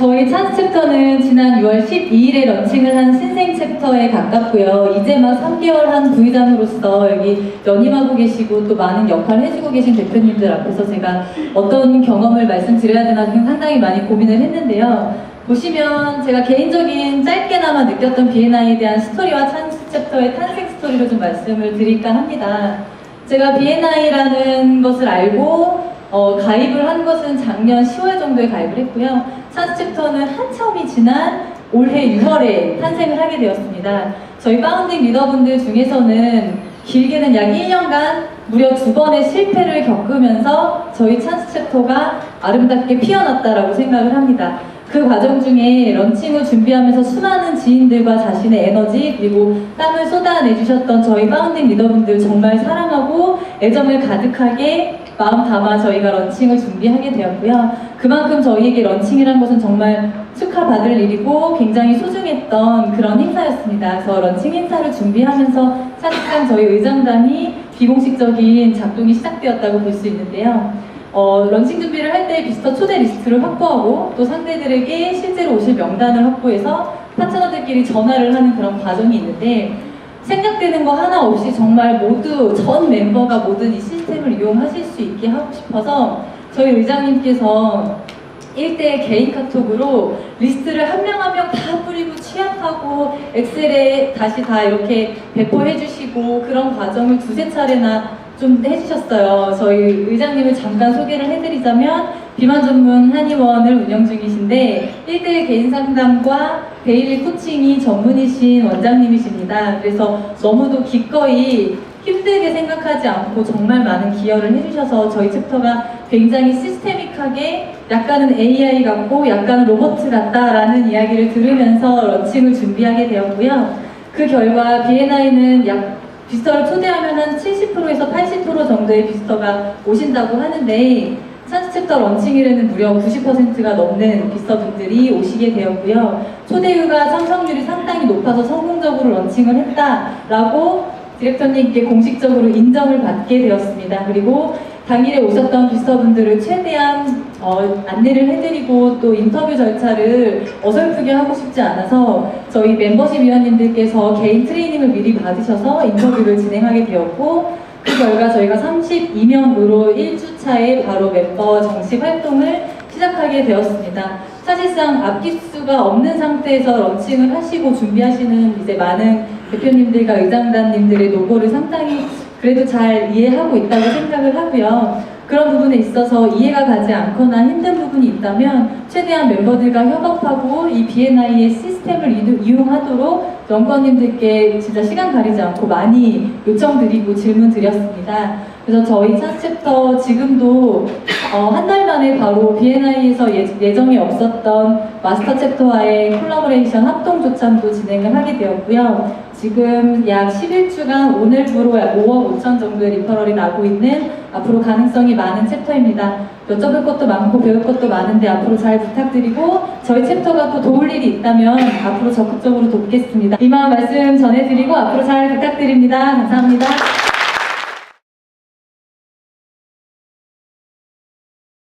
저희 찬스 챕터는 지난 6월 12일에 런칭을 한 신생 챕터에 가깝고요. 이제 막 3개월 한 부의장으로서 여기 연임하고 계시고 또 많은 역할을 해주고 계신 대표님들 앞에서 제가 어떤 경험을 말씀드려야 되나 상당히 많이 고민을 했는데요. 보시면 제가 개인적인 짧게나마 느꼈던 B&I에 대한 스토리와 찬스 챕터의 탄생 스토리로 좀 말씀을 드릴까 합니다. 제가 B&I라는 것을 알고 어, 가입을 한 것은 작년 10월 정도에 가입을 했고요. 찬스 챕터는 한참이 지난 올해 6월에 탄생을 하게 되었습니다. 저희 파운딩 리더분들 중에서는 길게는 약 1년간 무려 두 번의 실패를 겪으면서 저희 찬스 챕터가 아름답게 피어났다라고 생각을 합니다. 그 과정 중에 런칭을 준비하면서 수많은 지인들과 자신의 에너지 그리고 땀을 쏟아내주셨던 저희 파운딩 리더분들 정말 사랑하고 애정을 가득하게 마음 담아 저희가 런칭을 준비하게 되었고요. 그만큼 저희에게 런칭이란 것은 정말 축하받을 일이고 굉장히 소중했던 그런 행사였습니다. 그래서 런칭 행사를 준비하면서 사실상 저희 의장단이 비공식적인 작동이 시작되었다고 볼 수 있는데요. 어, 런칭 준비를 할 때 비스터 초대 리스트를 확보하고 또 상대들에게 실제로 오실 명단을 확보해서 파트너들끼리 전화를 하는 그런 과정이 있는데 생략되는 거 하나 없이 정말 모두 전 멤버가 모든 이 시스템을 이용하실 수 있게 하고 싶어서 저희 의장님께서 1대 개인 카톡으로 리스트를 한 명 한 명 다 뿌리고 취합하고 엑셀에 다시 다 이렇게 배포해 주시고 그런 과정을 두세 차례나 좀 해주셨어요. 저희 의장님을 잠깐 소개를 해드리자면 비만 전문 한의원을 운영 중이신데 1대1 개인 상담과 데일리 코칭이 전문이신 원장님이십니다. 그래서 너무도 기꺼이 힘들게 생각하지 않고 정말 많은 기여를 해주셔서 저희 챕터가 굉장히 시스테믹하게 약간은 AI 같고 약간은 로봇 같다라는 이야기를 들으면서 런칭을 준비하게 되었고요. 그 결과 B&I는 약 비스터를 초대하면 한 70%에서 80% 정도의 비스터가 오신다고 하는데 찬스 챕터 런칭일에는 무려 90%가 넘는 비스터분들이 오시게 되었고요. 초대율과 참석률이 상당히 높아서 성공적으로 런칭을 했다라고 디렉터님께 공식적으로 인정을 받게 되었습니다. 그리고 당일에 오셨던 비서분들을 최대한 어, 안내를 해드리고 또 인터뷰 절차를 어설프게 하고 싶지 않아서 저희 멤버십 위원님들께서 개인 트레이닝을 미리 받으셔서 인터뷰를 진행하게 되었고 그 결과 저희가 32명으로 1주차에 바로 멤버 정식 활동을 시작하게 되었습니다. 사실상 앞기수가 없는 상태에서 런칭을 하시고 준비하시는 이제 많은 대표님들과 의장단님들의 노고를 상당히 그래도 잘 이해하고 있다고 생각을 하고요. 그런 부분에 있어서 이해가 가지 않거나 힘든 부분이 있다면 최대한 멤버들과 협업하고 이 B&I의 시스템을 이용하도록 연구원님들께 진짜 시간 가리지 않고 많이 요청드리고 질문 드렸습니다. 그래서 저희 찬스 챕터 지금도 어, 한 달 만에 바로 B&I에서 예, 예정이 없었던 마스터 챕터와의 콜라보레이션 합동 조참도 진행을 하게 되었고요. 지금 약 11주간 오늘부로 약 5억 5천 정도의 리퍼럴이 나고 있는 앞으로 가능성이 많은 챕터입니다. 여쭤볼 것도 많고 배울 것도 많은데 앞으로 잘 부탁드리고 저희 챕터가 또 도울 일이 있다면 앞으로 적극적으로 돕겠습니다. 이만 말씀 전해드리고 앞으로 잘 부탁드립니다. 감사합니다.